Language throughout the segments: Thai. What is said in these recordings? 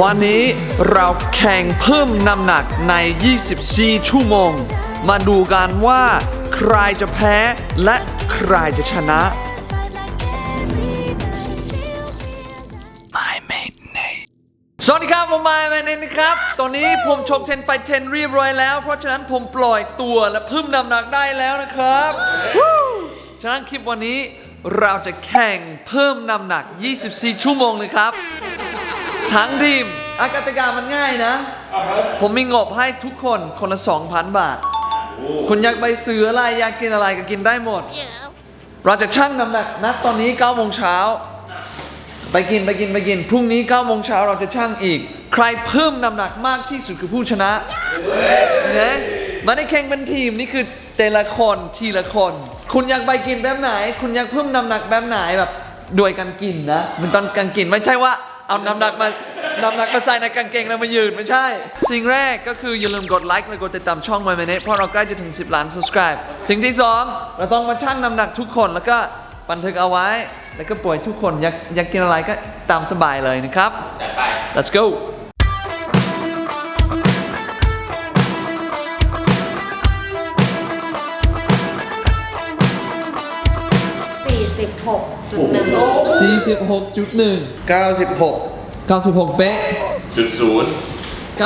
วันนี้เราแข่งเพิ่มน้ำหนักใน 24 ชั่วโมง มาดูกันว่าใครจะแพ้และใครจะชนะ My mate Nate สวัสดีครับ ผมมายแมนเนนะครับ ตอนนี้ผมชกเทนไปเทนเรียบร้อยแล้ว เพราะฉะนั้นผมปล่อยตัวและเพิ่มน้ำหนักได้แล้วนะครับวู้ฉะนั้นคลิปวันนี้เราจะแข่งเพิ่มน้ำหนัก 24 ชั่วโมงนะครับ ทั้งทีม อากาศกามันง่ายนะ ผมมีงบให้ทุกคนคนละ 2,000 บาท คุณอยากไปซื้ออะไรอยากกินอะไรก็กินได้หมด เราจะชั่งน้ำหนักนัดตอนนี้9โมงเช้า ไปกินไปกินไปกิน พรุ่งนี้9โมงเช้าเราจะชั่งอีก ใครเพิ่มน้ำหนักมากที่สุดคือผู้ชนะนะมาได้แข่งเป็นทีมนี่คือแต่ละคนทีละคน คุณอยากไปกินแบบไหน คุณอยากเพิ่มน้ำหนักแบบไหนแบบโดยการกินนะมันตอนการกินไม่ใช่ว่า เอาน้ำหนักมาน้ำหนักมาใส่ในกางเกงแล้วมายืนไม่ใช่ สิ่งแรกก็คืออย่าลืมกดไลค์และกดติดตามช่อง My Minute เพราะเราใกล้จะถึง 10 ล้าน subscribe สิ่งที่สองเราต้องมาชั่งน้ำหนักทุกคนแล้วก็บันทึกเอาไว้ แล้วก็ปล่อยทุกคนอยากอยากกินอะไรก็ตามสบายเลยนะครับ จัดไป let's go 46.1 46.1 96 96 เป๊ะ จุดศูนย์91 91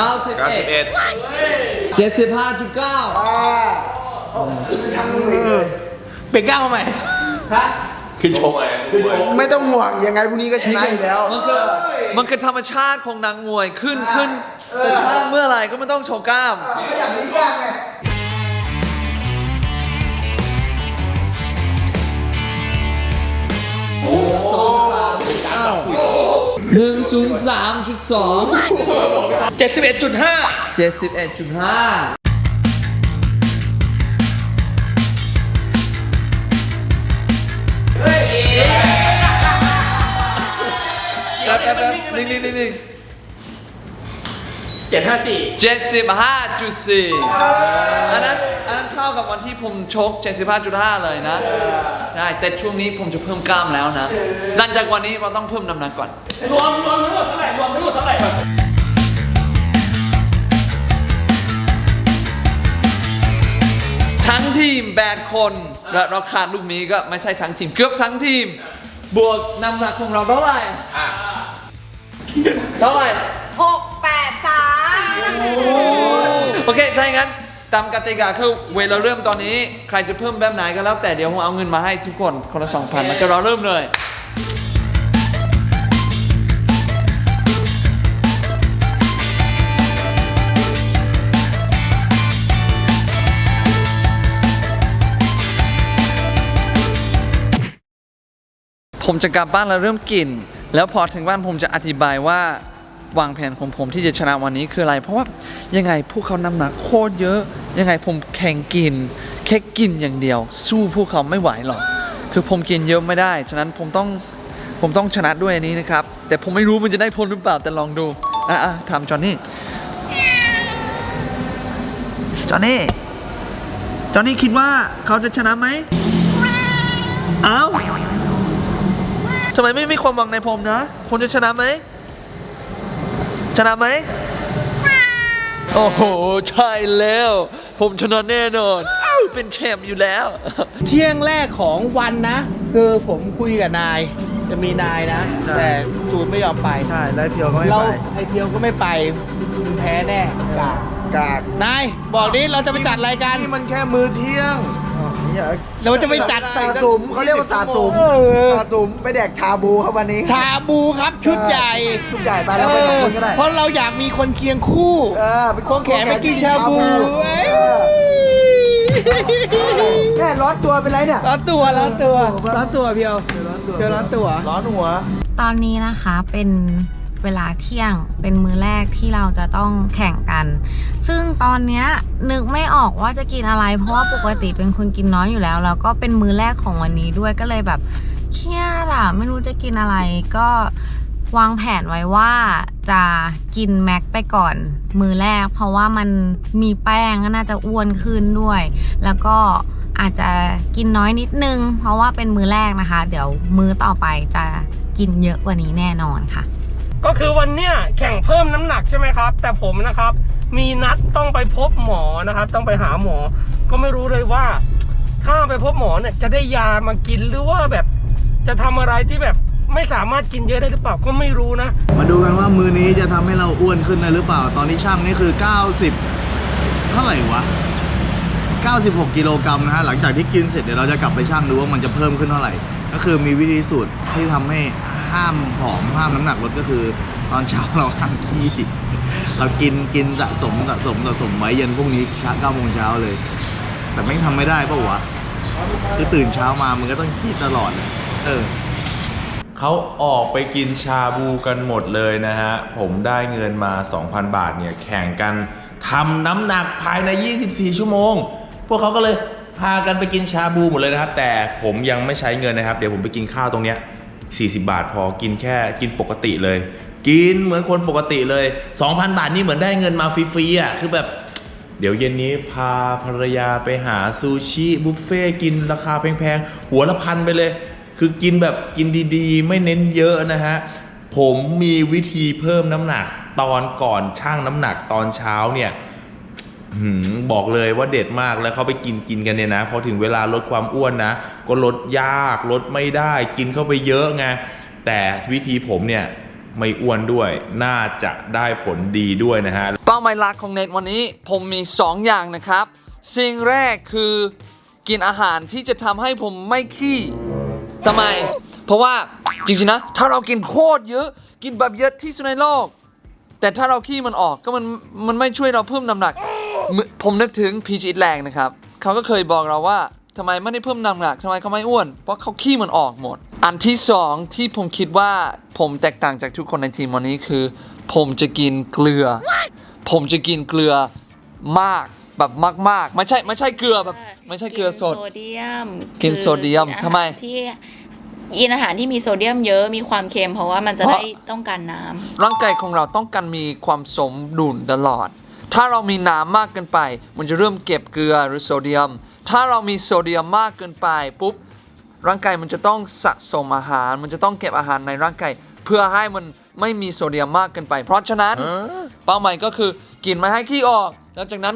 75.9เป็นก้าวมาใหม่ ขึ้นชกเลยขึ้นชกไม่ต้องห่วงยังไงพรุ่งนี้ก็ชนะอยู่แล้ว มันคือมันคือธรรมชาติของนางมวยขึ้นขึ้นแต่ถ้าเมื่อไหร่ก็ไม่ต้องโชว์กล้าม ก็อย่างนี้กล้าไงสองสามอ้าว หนึ่งศูนย์สามจุดสองเจ็ดสิบเอ็ดจุดห้าเจ็ดสิบเอ็ดจุดห้าแป๊บแป๊บแป๊บนิ่งนิ่งนิ่งนิ่ง เจ็ดห้าสี่เจ็ดสิบห้าจุดสี่อันนั้นอันนั้นเท่ากับวันที่ผมชก 75.5 เลยนะ ใช่ แต่ช่วงนี้ผมจะเพิ่มกล้ามแล้วนะหลังจากวันนี้เราต้องเพิ่มน้ำหนักก่อน รวมรวมทั้งหมดเท่าไหร่รวมทั้งหมดเท่าไหร่ทั้งทีมแปดคนและเราขาดลูกนี้ก็ไม่ใช่ทั้งทีมเกือบทั้งทีม บวกน้ำหนักของเราเท่าไหร่ อะ เท่าไหร่6 8 3 โอเคถ้าอย่างนั้นตามกติกาคือเวลาเริ่มตอนนี้ ใครจะเพิ่มแบบไหนก็แล้วแต่เดี๋ยวผมเอาเงินมาให้ทุกคนคนละสองพันแล้วก็เราเริ่มเลย ผมจะกลับบ้านแล้วเริ่มกิน แล้วพอถึงบ้านผมจะอธิบายว่า วางแผนของผมที่จะชนะวันนี้คืออะไร เพราะว่ายังไงพวกเขาน้ำหนักโคตรเยอะ ยังไงผมแข่งกิน แค่กินอย่างเดียว สู้พวกเขาไม่ไหวหรอกคือผมกินเยอะไม่ได้ ฉะนั้นผมต้องผมต้องชนะด้วยอันนี้นะครับ แต่ผมไม่รู้มันจะได้ผลหรือเปล่าแต่ลองดูอะอะถามจอนนี่จอนนี่จอนนี่คิดว่าเขาจะชนะไหมอ้าวทำไมไม่มีความหวังในผมนะผมจะชนะไหม ชนะไหมโอ้โห ใช่แล้ว ผมชนะแน่นอนอ้าวเป็นแชมป์อยู่แล้ว เที่ยงแรกของวันนะ คือผมคุยกับนาย จะมีนายนะ ใช่ แต่จูนไม่ยอมไปใช่แล้วเพียวก็ไม่เราไปไอเพียวก็ไม่ไปมึงแพ้แน่กากกากนายบอกดิเราจะไปจัดรายการ นี่มันแค่มือเที่ยง เราจะไปจัดสาสุมเขาเรียกว่าสาสุมเออสาสุมไปแดกชาบูครับวันนี้ ชาบูครับชุดใหญ่ ชุดใหญ่ไปแล้วไปสองคนก็ได้ เพราะเราอยากมีคนเคียงคู่เออไปควงแขนไปกินชาบูเว้ยแค่ร้อนตัวเป็นไรเนี่ย ร้อนตัวร้อนตัวร้อนตัวเพียวเพียวร้อนตัวร้อนหัว ตอนนี้นะคะเป็น เวลาเที่ยงเป็นมื้อแรกที่เราจะต้องแข่งกัน ซึ่งตอนเนี้ยนึกไม่ออกว่าจะกินอะไร เพราะว่าปกติเป็นคนกินน้อยอยู่แล้ว แล้วก็เป็นมื้อแรกของวันนี้ด้วยก็เลยแบบเครียดอะไม่รู้จะกินอะไรก็วางแผนไว้ว่าจะกินแม็กไปก่อน มือแรก เพราะว่ามันมีแป้งก็น่าจะอ้วนขึ้นด้วย แล้วก็อาจจะกินน้อยนิดนึง เพราะว่าเป็นมือแรกนะคะ เดี๋ยวมือต่อไปจะกินเยอะกว่านี้แน่นอนค่ะ ก็คือวันเนี้ยแข่งเพิ่มน้ำหนักใช่ไหมครับ แต่ผมนะครับ มีนัดต้องไปพบหมอนะครับ ต้องไปหาหมอ ก็ไม่รู้เลยว่า ถ้าไปพบหมอเนี่ยจะได้ยามากินหรือว่าแบบจะทำอะไรที่แบบไม่สามารถกินเยอะได้หรือเปล่าก็ไม่รู้นะ มาดูกันว่ามือนี้จะทำให้เราอ้วนขึ้นได้หรือเปล่า ตอนนี้ช่างนี่คือ 90 เท่าไหร่วะ 96 กิโลกรัมนะฮะ หลังจากที่กินเสร็จเดี๋ยวเราจะกลับไปช่างดูว่ามันจะเพิ่มขึ้นเท่าไหร่ ก็คือมีวิธีสูตรที่ทำให้ ห้ามผอมห้ามน้ำหนักลดก็คือ ตอนเช้าเราห้ามขี้เรากินกินสะสมสะสมสะสมไว้เย็นพรุ่งนี้เช้าเก้าโมงเช้าเลย แต่ไม่งทำไม่ได้ปล่าวะคือตื่นเช้ามามันก็ต้องขี้ตลอดเลยเออ เขาออกไปกินชาบูกันหมดเลยนะฮะ ผมได้เงินมา 2,000 บาทเนี่ย แข่งกันทำน้ำหนักภายใน 24 ชั่วโมง พวกเขาก็เลยพากันไปกินชาบูหมดเลยนะครับ แต่ผมยังไม่ใช้เงินนะครับ เดี๋ยวผมไปกินข้าวตรงเนี้ย 40 บาทพอกินแค่กินปกติเลย กินเหมือนคนปกติเลย 2,000 บาทนี่เหมือนได้เงินมาฟรีๆอะคือแบบเดี๋ยวเย็นนี้พาภรรยาไปหาซูชิบุฟเฟ่กินราคาแพงๆ หัวละพันไปเลย คือกินแบบกินดีๆ ไม่เน้นเยอะนะฮะ ผมมีวิธีเพิ่มน้ำหนักตอนก่อนช่างน้ำหนักตอนเช้าเนี่ย หืมบอกเลยว่าเด็ดมากแล้วเขาไปกินกินกันเนี่ยนะพอถึงเวลาลดความอ้วนนะ ก็ลดยากลดไม่ได้กินเข้าไปเยอะไงแต่วิธีผมเนี่ยไม่อ้วนด้วย น่าจะได้ผลดีด้วยนะฮะ เป้าหมายหลักของเน็ตวันนี้ผมมี 2 อย่างนะครับ สิ่งแรกคือกินอาหารที่จะทำให้ผมไม่ขี้ทำไม เพราะว่าจริงๆนะ ถ้าเรากินโคตรเยอะ กินแบบเยอะที่สุดในโลก แต่ถ้าเราขี้มันออกก็มันมันไม่ช่วยเราเพิ่มน้ำหนัก ผมนึกถึงพีชอิทแรงนะครับเขาก็เคยบอกเราว่าทำไมไม่ได้เพิ่มน้ำหนักทำไมเขาไม่อ้วน เพราะเขาขี้มันออกหมด อันที่สองที่ผมคิดว่าผมแตกต่างจากทุกคนในทีมวันนี้คือ ผมจะกินเกลือ ผมจะกินเกลือมากแบบมาก ๆ ไม่ใช่ไม่ใช่เกลือแบบ ไม่ใช่เกลือสด โซเดียมกินคือโซเดียมกินอาหารทำไมที่กินอาหารที่มีโซเดียมเยอะมีความเค็มเพราะว่ามันจะเพราะได้ต้องการน้ำร่างกายของเราต้องการมีความสมดุลตลอด ถ้าเรามีน้ำมากเกินไป มันจะเริ่มเก็บเกลือหรือโซเดียม ถ้าเรามีโซเดียมมากเกินไปปุ๊บร่างกายมันจะต้องสะสมอาหาร มันจะต้องเก็บอาหารในร่างกายเพื่อให้มันไม่มีโซเดียมมากเกินไป เพราะฉะนั้นเป้าหมายก็คือกินไม่ให้ขี้ออกแล้วจากนั้น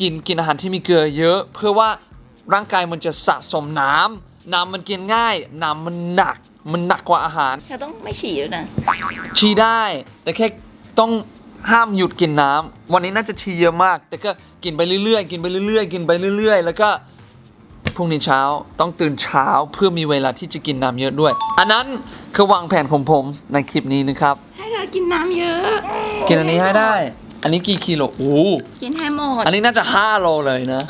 กินกินอาหารที่มีเกลือเยอะ เพื่อว่าร่างกายมันจะสะสมน้ำน้ำมันกินง่าย น้ำมันหนัก มันหนักกว่าอาหารเธอต้องไม่ฉี่ด้วยนะชีได้แต่แค่ต้อง ห้ามหยุดกินน้ำวันนี้น่าจะชีเยอะมาก แต่ก็กินไปเรื่อยๆ กินไปเรื่อยๆ กินไปเรื่อย ๆ แล้วก็พรุ่งนี้เช้าต้องตื่นเช้าเพื่อมีเวลาที่จะกินน้ำเยอะด้วย อันนั้นคือวางแผนของผมในคลิปนี้นะครับ ให้เธอกินน้ำเยอะ กินอันนี้ให้ได้ อันนี้กี่กิโลโอ้โหกินให้หมด อันนี้น่าจะ 5 โลเลยนะ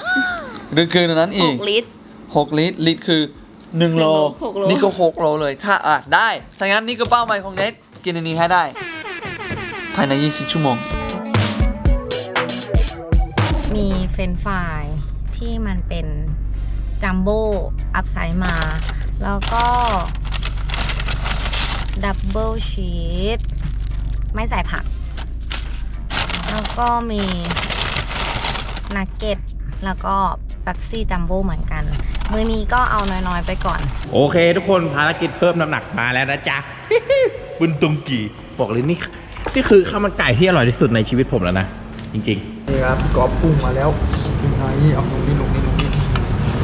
หรือคืออันนั้นหอีกกลิตร6ลิตรลิตรคือ1โลหกโล นี่ก็ 6 โลเลย ถ้าอะได้ถ้างั้นนี่ก็เป้าหมายของเน็ตกินอันนี้ให้ได้ ภายใน 20 ชั่วโมง มีเฟรนช์ฟรายที่มันเป็นจัมโบ้อัพไซด์มา แล้วก็ ดับเบิลชีสไม่ใส่ผัก แล้วก็มีนักเก็ตแล้วก็เป๊ปซี่จัมโบ้เหมือนกัน มือนี้ก็เอาน้อยๆไปก่อน โอเค ทุกคนภารกิจเพิ่มน้ำหนักมาแล้วนะจ๊ะ บุญตุงกีบอกเลยนี่ นี่คือข้าวมันไก่ที่อร่อยที่สุดในชีวิตผมแล้วนะ จริงๆนี่ครับกรอบปรุงมาแล้วปรุงไทยเอาลงนี่ลงนี่ลงนี่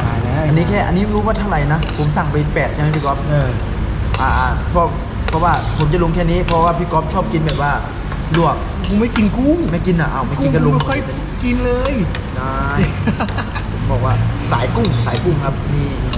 ตายแล้วอันนี้แค่อันนี้รู้ว่าเท่าไหร่นะ ผมสั่งไปแปดใช่ไหมพี่ก๊อฟเอออ่าอ่าเพราะเพราะว่าผมจะลงแค่นี้เพราะว่าพี่ก๊อฟชอบกินแบบว่าลวกกูไม่กินกุ้งไม่กินอะเอาไม่กินก็ลงไม่ค่อยกินเลย ได้ ผมบอกว่าสายกุ้งสายกุ้งครับนี่นี่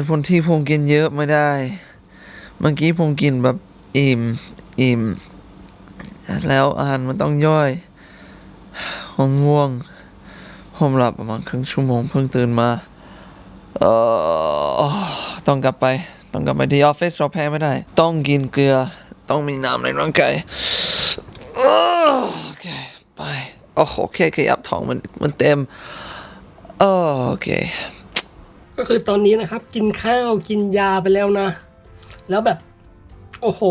ตุผลที่ผมกินเยอะไม่ได้ เมื่อกี้ผมกินแบบอิ่มอิ่ม แล้วอาหารมันต้องย่อยผมง่วง ผมหลับประมาณครึ่งชั่วโมงเพิ่งตื่นมา เออต้องกลับไป ต้องกลับไปที่ออฟฟิศเราแพ้ไม่ได้ ต้องกินเกลือ ต้องมีน้ำในร่างกายโอเค ไป โอ้โหโอเคขยับท้องมันมันเต็ม โอเค ก็คือตอนนี้นะครับ กินข้าวกินยาไปแล้วนะ แล้วแบบ โอ้โห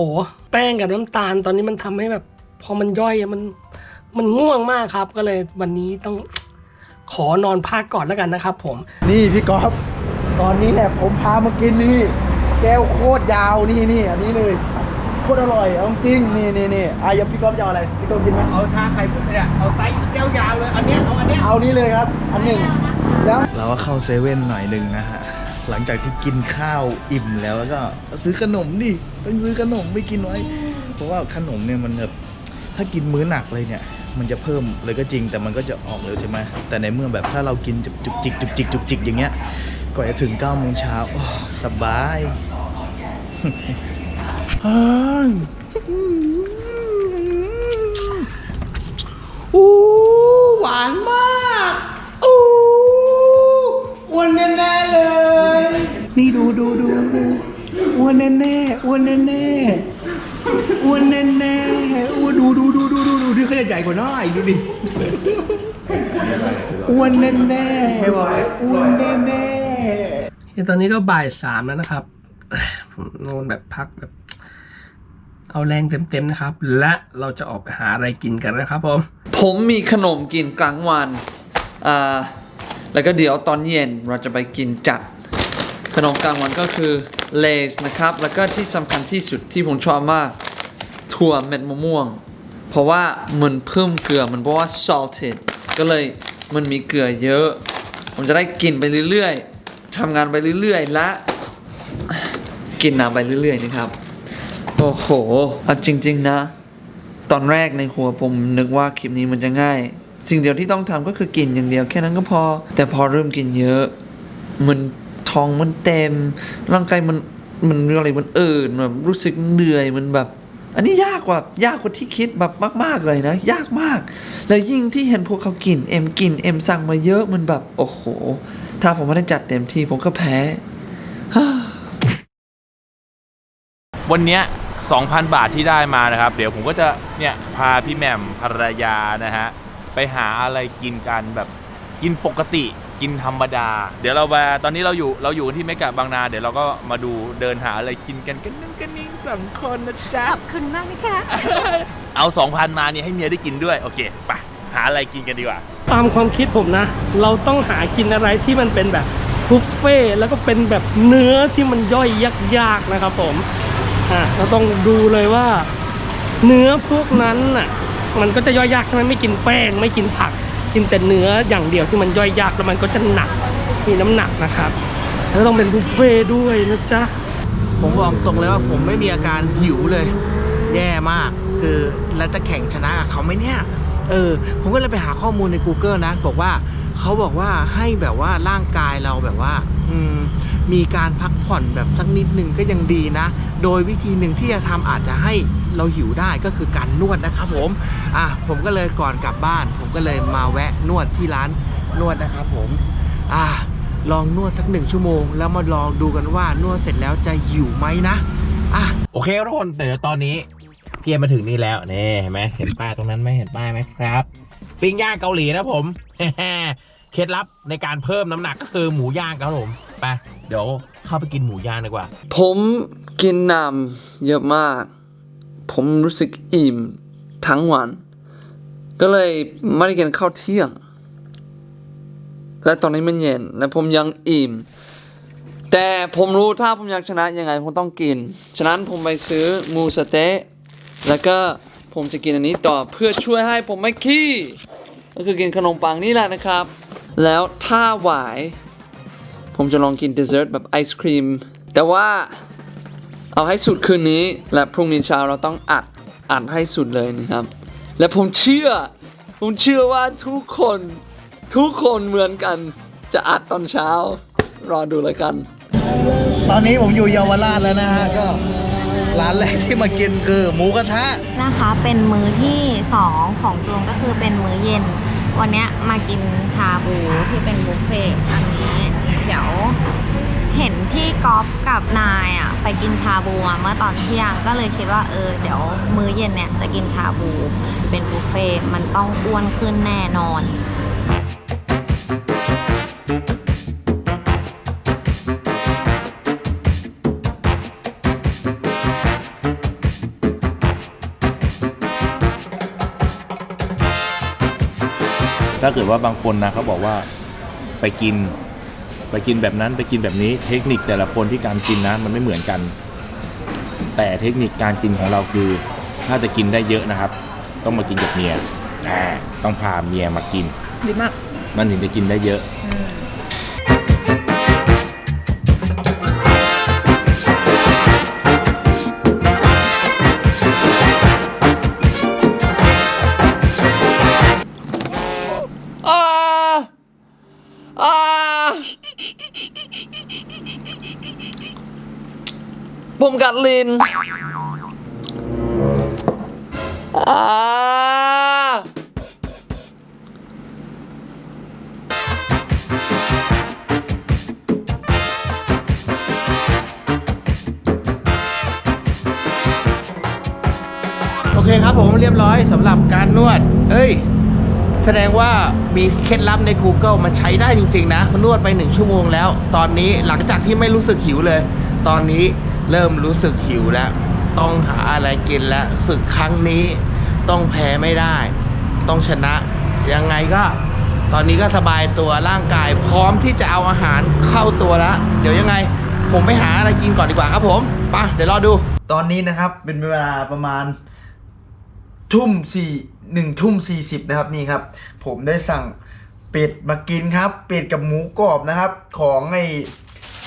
แป้งกับน้ำตาลตอนนี้มันทำให้แบบ พอมันย่อยอะมัน มันง่วงมากครับ ก็เลยวันนี้ต้องขอนอนพักก่อนแล้วกันนะครับ ผม นี่พี่ก๊อฟตอนนี้แหละผมพามากินนี่ แก้วโคตรยาวนี่นี่อันนี้เลยโคตรอร่อยเอาจริงนี่นี่นี่อะอยังพี่ก๊อฟจะเอาอะไรพี่ก๊อฟกินไหมเอาชาไข่ผมเนี่ยเอาไซส์แก้วยาวเลย อันเนี้ยเอาอันเนี้ยเอานี่เลยครับ อันหนึ่ง แล้วเราก็เข้าเซเว่นหน่อยหนึ่งนะฮะ หลังจากที่กินข้าวอิ่มแล้วแล้วก็ซื้อขนมดิต้องซื้อขนมไม่กินไว้ เพราะว่าขนมเนี่ยมันแบบถ้ากินมื้อหนักเลยเนี่ย มันจะเพิ่มเลยก็จริงแต่มันก็จะออกเร็วใช่ไหมแต่ในเมื่อแบบถ้าเรากินจุกจุกจิกจุกจิกจุกจิกอย่างเงี้ยก่อนจะถึง9โมงเช้าสบายอู้หวานมาก อ้วนแน่ๆเลย นี่ดูดูดูดูอ้วนแน่ๆอ้วนแน่ๆอ้วนแน่ๆอ้วนดูดูดูดูดูดูที่เขาใหญ่กว่าน้อยดูดิอ้วนแน่ๆบอกเลยอ้วนแน่ๆเดี๋ยวตอนนี้ก็บ่ายสามแล้วนะครับผมนอนแบบพักแบบ เอาแรงเต็มๆนะครับ และเราจะออกไปหาอะไรกินกันนะครับผมผมมีขนมกินกลางวันอ่า แล้วก็เดี๋ยวตอนเย็นเราจะไปกินจัด ขนมกลางวันก็คือเลสนะครับ แล้วก็ที่สำคัญที่สุดที่ผมชอบมากถั่วเม็ดมะม่วง เพราะว่ามันเพิ่มเกลือมันเพราะว่า salted ก็เลยมันมีเกลือเยอะ ผมจะได้กินไปเรื่อยๆทำงานไปเรื่อยๆ และกินน้ำไปเรื่อยๆนะครับ โอ้โหเอาจริง ๆ นะ ตอนแรกในหัวผมนึกว่าคลิปนี้มันจะง่าย สิ่งเดียวที่ต้องทำก็คือกินอย่างเดียวแค่นั้นก็พอ แต่พอเริ่มกินเยอะ มันท้องมันเต็ม ร่างกายมันมันเรียกอะไรมันเอินแบบรู้สึกเหนื่อยมันแบบ อันนี้ยากกว่ายากกว่าที่คิดแบบมาก ๆเลยนะ ยากมาก แล้วยิ่งที่เห็นพวกเขากินเอ็มกินเอ็มสั่งมาเยอะมันแบบโอ้โห ถ้าผมไม่ได้จัดเต็มที่ผมก็แพ้วันเนี้ย2,000 บาทที่ได้มานะครับ เดี๋ยวผมก็จะเนี่ยพาพี่แหม่มภรรยานะฮะ ไปหาอะไรกินกันแบบกินปกติกินธรรมดา เดี๋ยวเรามาตอนนี้เราอยู่เราอยู่ที่เมกะบางนา เดี๋ยวเราก็มาดูเดินหาอะไรกินกันกันนั่งกันนิ่งสองคนนะจ๊ะ ขอบคุณมากนะคะเอา2,000มาเนี่ยให้เมียได้กินด้วย โอเคไปหาอะไรกินกันดีกว่า ตามความคิดผมนะ เราต้องหากินอะไรที่มันเป็นแบบบุฟเฟ่ต์แล้วก็เป็นแบบเนื้อที่มันย่อยยากๆนะครับผมอะเราต้องดูเลยว่า เนื้อพวกนั้นน่ะ มันก็จะย่อยยากใช่ไหมไม่กินแป้ง ไม่กินผัก กินแต่เนื้ออย่างเดียวที่มันย่อยยากแล้วมันก็จะหนักมีน้ำหนักนะครับแล้วต้องเป็นบุฟเฟ่ด้วยนะจ๊ะผมบอกตรงเลยว่าผมไม่มีอาการหิวเลย แย่มาก คือแล้วจะแข่งชนะเขาไหมเนี่ยเออผมก็เลยไปหาข้อมูลใน Google นะ บอกว่าเขาบอกว่าให้แบบว่าร่างกายเราแบบว่า อืมมีการพักผ่อนแบบสักนิดหนึ่งก็ยังดีนะ โดยวิธีหนึ่งที่จะทำอาจจะให้ เราหิวได้ก็คือการนวดนะครับผมอะผมก็เลยก่อนกลับบ้าน ผมก็เลยมาแวะนวดที่ร้านนวดนะครับผมอะลองนวดสักหนึ่งชั่วโมง แล้วมาลองดูกันว่านวดเสร็จแล้วจะหิวไหมนะอะโอเคทุกคนแต่เดี๋ยวตอนนี้พี่เอ็มมาถึงนี่แล้วนี่เห็นไหมเห็นป้ายตรงนั้นไหมเห็นป้ายไหมครับปิ้งย่างเกาหลีนะผมเคล็ดลับในการเพิ่มน้ำหนักก็คือหมูย่างครับผมไปเดี๋ยวเข้าไปกินหมูย่างดีกว่า ผมกินน้ำเยอะมาก ผมรู้สึกอิ่มทั้งวัน ก็เลยไม่ได้กินข้าวเที่ยง และตอนนี้มันเย็น และผมยังอิ่ม แต่ผมรู้ถ้าผมอยากชนะยังไงผมต้องกิน ฉะนั้นผมไปซื้อมูสเต๊ะแล้วก็ผมจะกินอันนี้ต่อเพื่อช่วยให้ผมไม่ขี้ ก็คือกินขนมปังนี่แหละนะครับ แล้วถ้าไหว ผมจะลองกินเดสเซอร์ตแบบไอศครีม แต่ว่า เอาให้สุดคืนนี้ และพรุ่งนี้เช้าเราต้องอัดอัดให้สุดเลยนะครับ และผมเชื่อ ผมเชื่อว่าทุกคนทุกคนเหมือนกันจะอัดตอนเช้า รอดูเลยกัน ตอนนี้ผมอยู่เยาวราชแล้วนะฮะ ก็ร้านแรกที่มากินคือหมูกระทะ นะคะเป็นมื้อที่ 2 ของตูนก็คือเป็นมื้อเย็น วันเนี้ยมากินชาบูที่เป็นบุฟเฟ่ต์อันนี้ เดี๋ยว เห็นพี่ก๊อฟกับนายอะไปกินชาบูมาเมื่อตอนเที่ยงก็เลยคิดว่าเออเดี๋ยวมื้อเย็นเนี่ยจะกินชาบูเป็นบุฟเฟ่ต์มันต้องอ้วนขึ้นแน่นอนถ้าเกิดว่าบางคนนะเขาบอกว่าไปกิน ไปกินแบบนั้นไปกินแบบนี้เทคนิคแต่ละคนที่การกินนะมันไม่เหมือนกัน แต่เทคนิคการกินของเราคือ ถ้าจะกินได้เยอะนะครับ ต้องมากินกับเมียอ่าต้องพาเมียมากิน ดีมาก มันถึงจะกินได้เยอะอ่า มกัดลินอ่าโอเคครับผมเรียบร้อยสำหรับการนวด เอ้ย แสดงว่ามีเคล็ดลับใน Google มันใช้ได้จริง ๆ นะ นวดไป 1 ชั่วโมงแล้ว ตอนนี้หลังจากที่ไม่รู้สึกหิวเลย ตอนนี้ เริ่มรู้สึกหิวแล้ว ต้องหาอะไรกินแล้วศึกครั้งนี้ต้องแพ้ไม่ได้ ต้องชนะ ยังไงก็ ตอนนี้ก็สบายตัวร่างกาย พร้อมที่จะเอาอาหารเข้าตัวแล้ว เดี๋ยวยังไง ผมไปหาอะไรกินก่อนดีกว่าครับผมไปเดี๋ยวรอดู ตอนนี้นะครับเป็นเวลาประมาณทุ่มสี่หนึ่งทุ่มสี่สิบนะครับนี่ครับ ผมได้สั่งเป็ดมากินครับ เป็ดกับหมูกรอบนะครับ ของไอ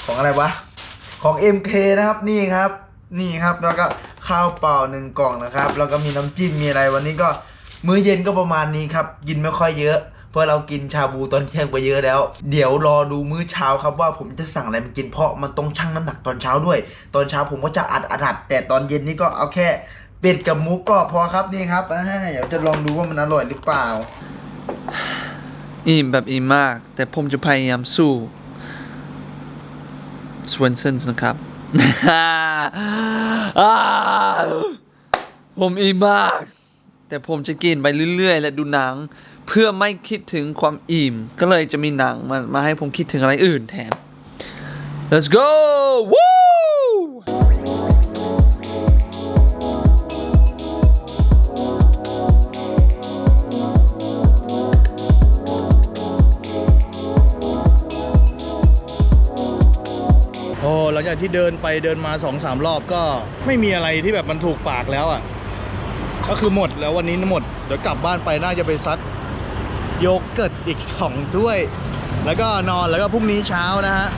ของอะไรวะ ของ MK นะครับนี่ครับนี่ครับ แล้วก็ข้าวเปล่าหนึ่งกล่องนะครับ แล้วก็มีน้ำจิ้มมีอะไรวันนี้ก็มื้อเย็นก็ประมาณนี้ครับกินไม่ค่อยเยอะเพราะเรากินชาบูตอนเที่ยงไปเยอะแล้ว เดี๋ยวรอดูมื้อเช้าครับว่าผมจะสั่งอะไรมากินเพราะมันต้องชั่งน้ำหนักตอนเช้าด้วย ตอนเช้าผมก็จะอัดอัดอัดแต่ตอนเย็นนี่ก็เอาแค่เป็ดกับหมูกรอบพอครับนี่ครับเดี๋ยวจะลองดูว่ามันอร่อยหรือเปล่า อิ่มแบบอิ่มมาก แต่ผมจะพยายามสู้ สวนเซนส์นะครับ ผมอิ่มมาก แต่ผมจะกินไปเรื่อย ๆ และดูหนัง เพื่อไม่คิดถึงความอิ่ม ก็เลยจะมีหนังมามาให้ผมคิดถึงอะไรอื่นแทน let's go woo จากที่เดินไปเดินมาสองสามรอบก็ไม่มีอะไรที่แบบมันถูกปากแล้วอะ ก็คือหมดแล้ววันนี้หมด เดี๋ยวกลับบ้านไปน่าจะไปซัดโยเกิร์ตอีกสองถ้วย แล้วก็นอนแล้วก็พรุ่งนี้เช้านะฮะ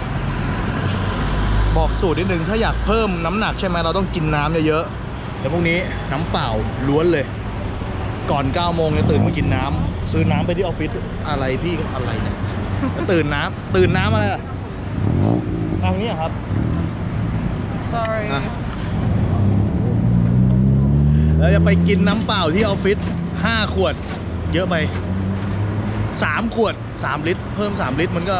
บอกสูตรนิดนึงถ้าอยากเพิ่มน้ำหนักใช่ไหมเราต้องกินน้ำเยอะๆแต่พรุ่งนี้น้ำเปล่าล้วนเลย ก่อน9โมงจะตื่นมากินน้ำซื้อน้ำไปที่ออฟฟิศอะไรพี่อะไรเนี่ยตื่นน้ำตื่นน้ำอะไรอะทางนี้อะครับ sorry เราจะไปกินน้ำเปล่าที่ออฟฟิศ5ขวด เยอะไป3ขวด 3 ลิตร เพิ่ม 3 ลิตร มันก็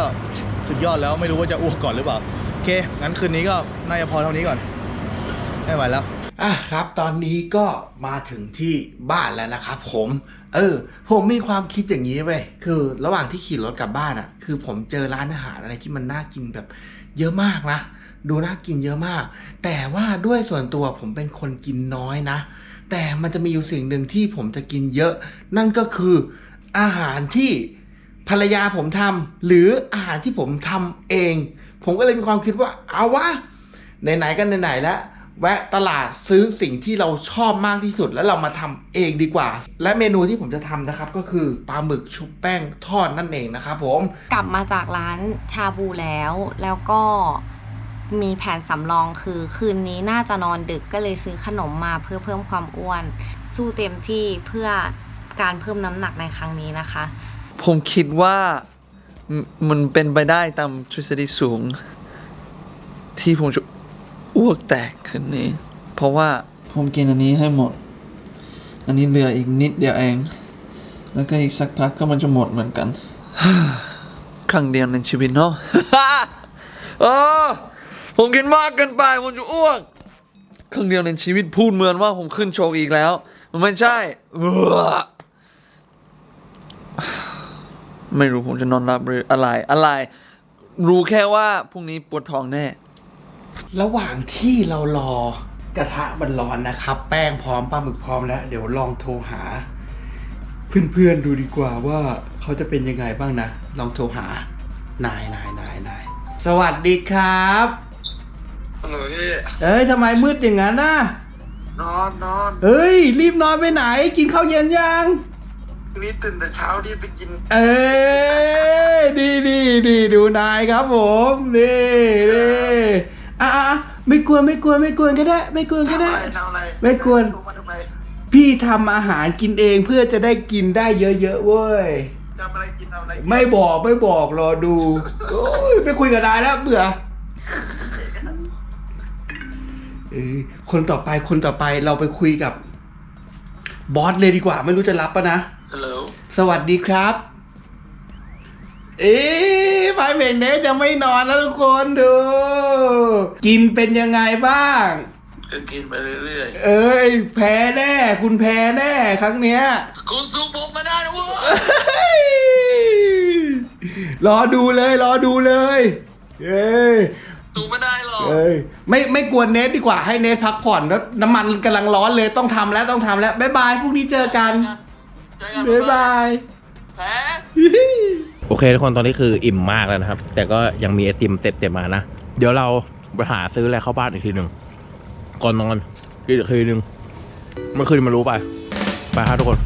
สุดยอดแล้วไม่รู้ว่าจะอ้วกก่อนหรือเปล่า โอเค งั้นคืนนี้ก็น่าจะพอเท่านี้ก่อน ไม่ไหวแล้ว อะครับ ตอนนี้ก็มาถึงที่บ้านแล้วนะครับผม เออ ผมมีความคิดอย่างนี้เว้ย คือระหว่างที่ขี่รถกลับบ้านอะ่ะ คือผมเจอร้านอาหารอะไรที่มันน่ากินแบบเยอะมากนะ ดูน่ากินเยอะมาก แต่ว่าด้วยส่วนตัวผมเป็นคนกินน้อยนะ แต่มันจะมีอยู่สิ่งหนึ่งที่ผมจะกินเยอะ นั่นก็คืออาหารที่ภรรยาผมทำหรืออาหารที่ผมทำเอง ผมก็เลยมีความคิดว่าเอาวะไหนๆกันไหนๆแล้วแวะตลาดซื้อสิ่งที่เราชอบมากที่สุดแล้วเรามาทำเองดีกว่า และเมนูที่ผมจะทำนะครับ ก็คือปลาหมึกชุบแป้งทอดนั่นเองนะครับผม กลับมาจากร้านชาบูแล้ว แล้วก็ มีแผนสำรองคือคืนนี้น่าจะนอนดึกก็เลยซื้อขนมมาเพื่อเพิ่มความอ้วน สู้เต็มที่เพื่อการเพิ่มน้ำหนักในครั้งนี้นะคะ ผมคิดว่ามันเป็นไปได้ตามทฤษฎีสูง ที่ผมจะอ้วกแตกคืนนี้ เพราะว่าผมกินอันนี้ให้หมด อันนี้เหลืออีกนิดเดียวเอง แล้วก็อีกสักพักก็มันจะหมดเหมือนกัน ครั้งเดียวในชีวิตเนาะ ผมกินมากเกินไปผมจะอ้วกครั้งเดียวในชีวิตพูดเหมือนว่าผมขึ้นโชว์อีกแล้ว มันไม่ใช่เออไม่รู้ผมจะนอนหลับหรืออะไรอะไร รู้แค่ว่าพรุ่งนี้ปวดท้องแน่ ระหว่างที่เรารอกระทะมันร้อนนะครับ แป้งพร้อมปลาหมึกพร้อมแล้ว เดี๋ยวลองโทรหา เพื่อนๆดูดีกว่าว่าเขาจะเป็นยังไงบ้างนะ ลองโทรหานายนายนายนายสวัสดีครับ หลพี่เอ้ยทำไมมืดอย่างนั้นน่ะนอนนอนเฮ้ย รีบนอนไปไหน กินข้าวเย็นยังวันนี้ตื่นแต่เช้าที่ไปกินเอ้ยดีดีดีดูนายครับผมนี่นี่อะอะอะไม่กวนไม่กวนไม่กวนก็ได้ ไม่กวนก็ทำได้อะไรทำอะไรไม่ควรรู้มาทำไมพี่ทำอาหารกินเองเพื่อจะได้กินได้เยอะๆเว้ย ทำอะไรกินทำอะไรกินไม่บอกไม่บอกรอดู โอ้ยไปคุยกับนายแล้วเบื่อ เอ้ยคนต่อไปคนต่อไปเราไปคุยกับบอสเลยดีกว่า ไม่รู้จะรับปะนะ ฮัลโหล สวัสดีครับ เอ๊ะพายเบงเนสจะไม่นอนแล้วทุกคนดู กินเป็นยังไงบ้าง ก็กินไปเรื่อยเอ้ยแพ้แน่ คุณแพ้แน่ ครั้งเนี้ย ๆ คุณซูผมมาได้นะเว้ยเฮ้ยรอดูเลย รอดูเลย เอ้ย ซูไม่ได้หรอกเอ้ยไม่ไม่กวนเนทดีกว่าให้เนทพักผ่อนแล้วน้ำมันกำลังร้อนเลยต้องทำแล้วต้องทำแล้วบ๊ายบายพรุ่งนี้เจอกันเจอกันบ๊ายบายแพ้ โอเคทุกคนตอนนี้คืออิ่มมากแล้วนะครับ แต่ก็ยังมีไอติมเต็มๆมานะ เดี๋ยวเราไปหาซื้ออะไรเข้าบ้านอีกทีหนึ่งก่อนนอนกินอีกทีหนึ่งเมื่อคืนมารู้ไปไปครับทุกคน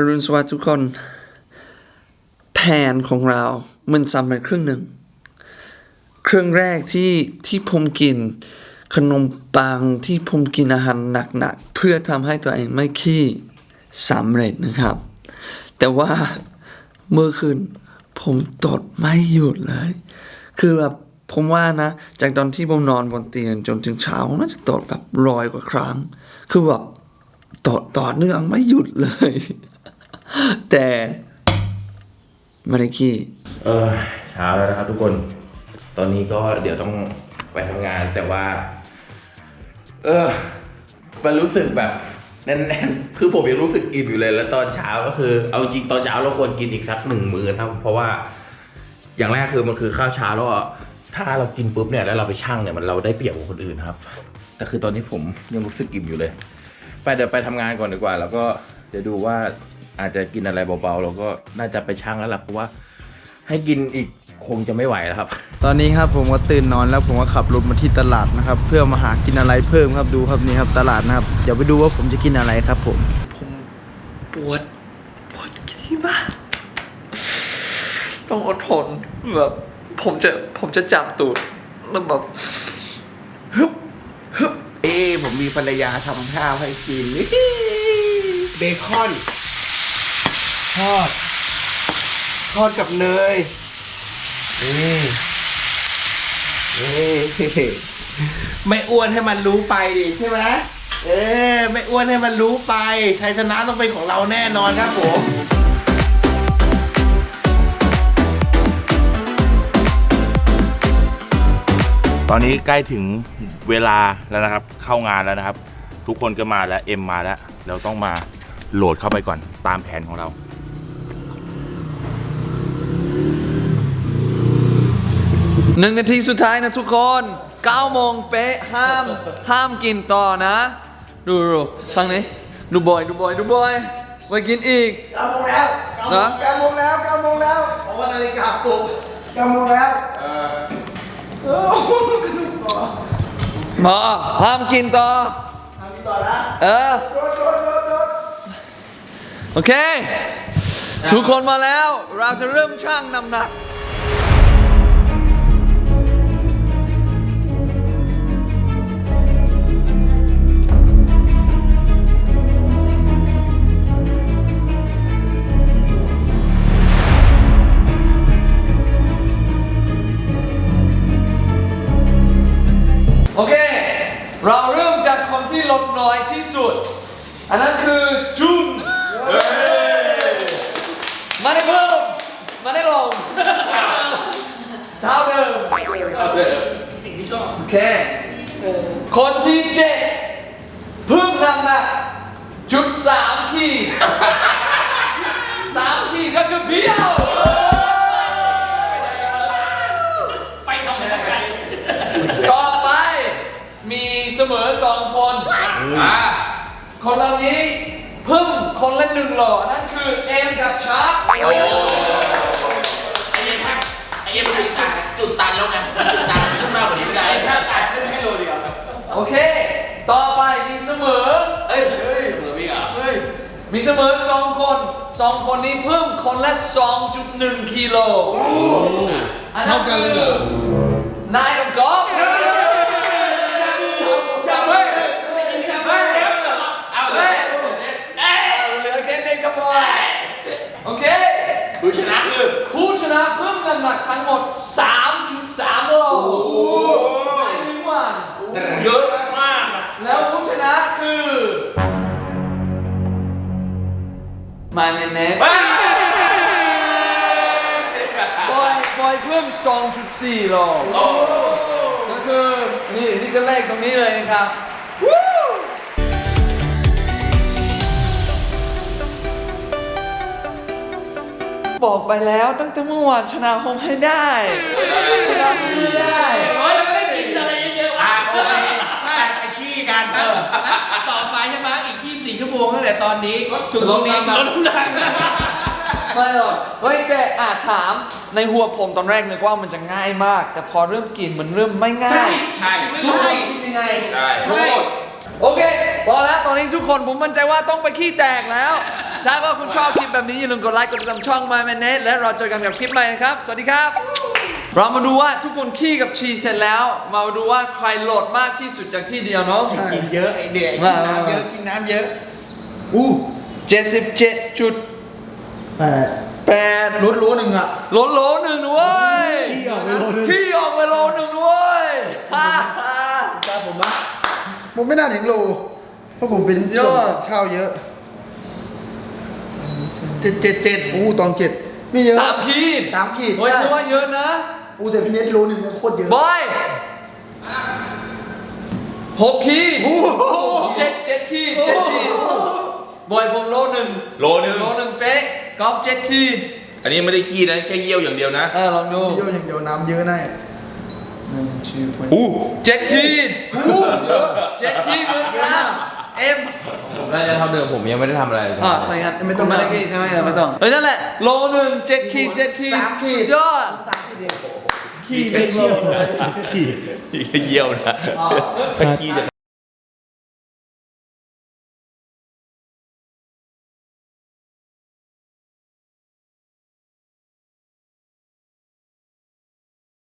อรุณสวัสดิ์ทุกคน แผนของเรา มันสำเร็จครึ่งหนึ่ง เครื่องแรกที่ที่ผมกิน ขนมปังที่ผมกินอาหารหนักๆ เพื่อทำให้ตัวเองไม่ขี้สำเร็จนะครับ แต่ว่าเมื่อคืนผมตดไม่หยุดเลย คือแบบผมว่านะ จากตอนที่ผมนอนบนเตียงจนถึงเช้าน่าจะตดแบบร้อยกว่าครั้ง คือแบบตดต่อเนื่องไม่หยุดเลย แต่ไม่ได้ขี้เออเช้าแล้วนะครับทุกคน ตอนนี้ก็เดี๋ยวต้องไปทำงานแต่ว่า เออมันรู้สึกแบบแน่นๆ คือผมยังรู้สึกอิ่มอยู่เลย แล้วตอนเช้าก็คือ เอาจริงตอนเช้าเราควรกินอีกสักหนึ่งมื้อนะเพราะว่า อย่างแรกคือมันคือข้าวเช้าแล้วถ้าเรากินปุ๊บเนี่ยแล้วเราไปชั่งเนี่ยมันเราได้เปรียบกว่าคนอื่นครับ แต่คือตอนนี้ผมยังรู้สึกอิ่มอยู่เลย ไปเดี๋ยวไปทำงานก่อนดีกว่า แล้วก็เดี๋ยวดูว่า อาจจะกินอะไรเบาๆแล้วก็น่าจะไปชั่งแล้วล่ะเพราะว่าให้กินอีกคงจะไม่ไหวแล้วครับ ตอนนี้ครับผมก็ตื่นนอนแล้วผมก็ขับรถมาที่ตลาดนะครับ เพื่อมาหากินอะไรเพิ่มครับดูครับนี่ครับตลาดนะครับเดี๋ยวไปดูว่าผมจะกินอะไรครับผมปวดปวดขี้มากต้องอดทนแบบผมจะผมจะจับตูดแล้วแบบฮึบฮึบเอ้ผมมีภรรยาทำข้าวให้กินเบคอน ทอด ทอดกับเนยนี่นี่ไม่อ้วนให้มันรู้ไปดิใช่ไหมเออไม่อ้วนให้มันรู้ไปชัยชนะต้องเป็นของเราแน่นอนครับผมตอนนี้ใกล้ถึงเวลาแล้วนะครับ เข้างานแล้วนะครับ ทุกคนก็มาแล้วเอ็มมาแล้ว เราต้องมาโหลดเข้าไปก่อนตามแผนของเรา หนึ่งนาทีสุดท้ายนะทุกคน9โมงเป๊ะห้ามห้ามกินต่อนะ ดูดูฟังนี้ ดูบอยดูบอยดูบอยไปกินอีกเก้าโมงแล้วเหรอเก้าโมงแล้วเก้าโมงแล้วเพราะว่านาฬิกาปลุกเก้าโมงแล้วมาห้ามกินต่อทำนี้ต่อนะเออโดดโดดโดดโดดโอเค ทุกคนมาแล้ว เราจะเริ่มชั่งน้ำหนัก อยที่สุด อันนั้นคือจุนมาได้เพิ่มมาได้ลงเท่าเดิมสิ่งที่ชอบโอเค คนที่เจ็ดเพึ่งนำหนักจุดสามขีดสามขีดก็คือเพียว มีเสมอสองคนอ่าคนเหล่านี้เพิ่มคนละหนึ่งหล่อนั่นคือเอ็มกับชาร์ปไอ้เอ็มไอ้เอ็มจุดตันจุดตันแล้วไงจุดตันขึ้นมากกว่านี้ไม่ได้ถ้าตันขึ้นให้โลเดียวโอเค ต่อไปมีเสมอเอ้ยเฮ้ยเหมือนพี่อะมีเสมอสองคนสองคนนี้เพิ่มคนละ 2.1กิโลอันนั้นคือนายกับกอล์ฟ โอเค ผู้ชนะคือผู้ชนะเพิ่มน้ำหนักทั้งหมด 3.3โลในหนึ่งวันเยอะมากแล้วผู้ชนะคือมาเนเน่บอยบอยเพิ่ม 2.4โลก็คือนี่นี่ก็เลขตรงนี้เลยนะครับ บอกไปแล้วตั้งแต่เมื่อวานชนะคงให้ได้ชนะคงไม่ได้โอ้ยไม่ได้กินอะไรเยอะๆวะโอเคไปขี้กันต่อไปใช่ไหมอีก24ชั่วโมงตั้งแต่ตอนนี้ถึงตรงนี้ลดน้ำหนักไม่หรอกเฮ้ยแต่อาจถามในหัวผมตอนแรกนึกว่ามันจะง่ายมาก แต่พอเริ่มกินมันเริ่มไม่ง่าย ใช่ทุกคนคิดยังไงใช่ใช่โอเคพอแล้วตอนนี้ทุกคนผมมั่นใจว่าต้องไปขี้แตกแล้ว ถ้าว่าคุณชอบคลิปแบบนี้อย่าลืมกดไลค์กดติดตามช่อง My m a n e t และเราเจอกันกับคลิปใหม่นะครับ สวัสดีครับ เรามาดูว่าทุกคนขี้กับชีเสร็จแล้ว มาดูว่าใครโหลดมากที่สุดจากที่เดียวเนาะ กินเยอะไอเด็กกินมาน้ำเยอะกินน้ำเยอะ อู้77จุดแปดแปดลดโลหนึ่งอะโหลโหลหนึ่งด้วยขี้ออกไปโลหนึ่งขี้ออกไปโหลหนึ่งด้วยฮ่าฮ่าตาผมปะผมไม่น่าถึงโล เพราะผมเป็นสุดยอดข้าวเยอะ เจ็ดเจ็ดเจ็ดอู้ตองเจ็ดไม่เยอะสามขีดสามขีดโอ้ยใช่ถือว่าเยอะนะอู้แต่พี่เนทโลหนึ่งมันโคตรเยอะบอยหกขีดเจ็ดเจ็ดขีดเจ็ดขีดบอยผมโลหนึ่งโลนึงโลหนึ่งเป๊ะกอล์ฟเจ็ดขีดอันนี้ไม่ได้ขี้นะแค่เยี่ยวอย่างเดียวนะเออลองดูเยอะอย่างเดียวน้ำเยอะแน่อู้เจ็ดขีดเจ็ดขีดเหมือนกัน เอ็มผมน่าจะเท่าเดิมผมยังไม่ได้ทำอะไรอ่าใช่ครับไม่ต้องไม่ได้ขีดใช่ไหมเออไม่ต้องเฮ้ยนั่นแหละโลหนึ่งเจ็ดขีดเจ็ดขีดสามขีดสุยอดขี้แค่เยี่ยวนะถ้าขี้จะ